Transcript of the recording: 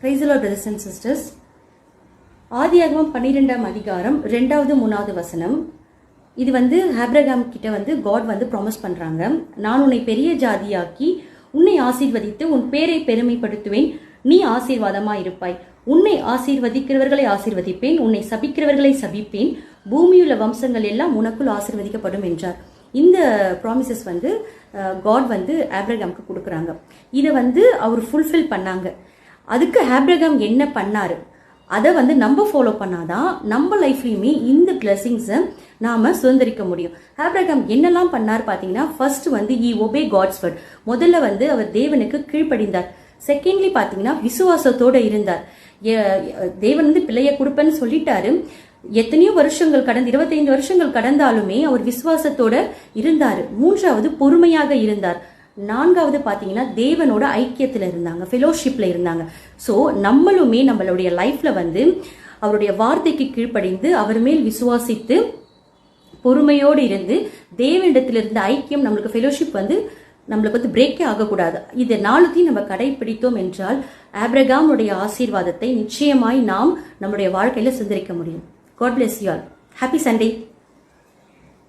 பிரைசலோ brothers and sisters ஆதியாகமம் பன்னிரெண்டாம் அதிகாரம் ரெண்டாவது மூணாவது வசனம். இது வந்து ஆப்ரகாம் கிட்ட வந்து காட் வந்து ப்ராமிஸ் பண்ணுறாங்க நான் உன்னை பெரிய ஜாதியாக்கி உன்னை ஆசீர்வதித்து உன் பேரை பெருமைப்படுத்துவேன். நீ ஆசீர்வாதமாக இருப்பாய். உன்னை ஆசீர்வதிக்கிறவர்களை ஆசீர்வதிப்பேன். உன்னை சபிக்கிறவர்களை சபிப்பேன். பூமியுள்ள வம்சங்கள் எல்லாம் உனக்குள் ஆசீர்வதிக்கப்படும் என்றார். இந்த ப்ராமிசஸ் வந்து காட் வந்து ஆப்ரகாம்க்கு கொடுக்குறாங்க. இதை வந்து அவர் ஃபுல்ஃபில் பண்ணாங்க. அதுக்கு ஆப்ரகாம் என்ன பண்ணார்? அதை வந்து நம்ம ஃபாலோ பண்ணாதான் நம்ம லைஃப்லையுமே இந்த பிளெஸிங்ஸை நாம் சுதந்திரிக்க முடியும். ஆப்ரகாம் என்னெல்லாம் பண்ணார் பார்த்தீங்கன்னா ஃபர்ஸ்ட் வந்து ஈ ஒபே காட்ஸ் வேர்ட் முதல்ல வந்து அவர் தேவனுக்கு கீழ்ப்படிந்தார். செகண்ட்லி பார்த்தீங்கன்னா விசுவாசத்தோடு இருந்தார். தேவன் வந்து பிள்ளைய கொடுப்பேன்னு சொல்லிட்டாரு. எத்தனையோ வருஷங்கள் கடந்து இருபத்தைந்து வருஷங்கள் கடந்தாலுமே அவர் விசுவாசத்தோட இருந்தார். மூன்றாவது பொறுமையாக இருந்தார். நான்காவது பார்த்தீங்கன்னா தேவனோட ஐக்கியத்தில் இருந்தாங்க ஃபெலோஷிப்பில் இருந்தாங்க. ஸோ நம்மளுமே நம்மளுடைய லைஃப்பில் வந்து அவருடைய வார்த்தைக்கு கீழ்ப்படிந்து அவர் மேல் விசுவாசித்து பொறுமையோடு இருந்து தேவனிடத்தில் இருந்த ஐக்கியம் நம்மளுக்கு ஃபெலோஷிப் வந்து நம்மளுக்கு வந்து பிரேக்கே ஆகக்கூடாது. இது நாளுத்தையும் நம்ம கடைபிடித்தோம் என்றால் ஆப்ரகாமுடைய ஆசீர்வாதத்தை நிச்சயமாய் நாம் நம்முடைய வாழ்க்கையில் சிந்தரிக்க முடியும். God bless you all happy Sunday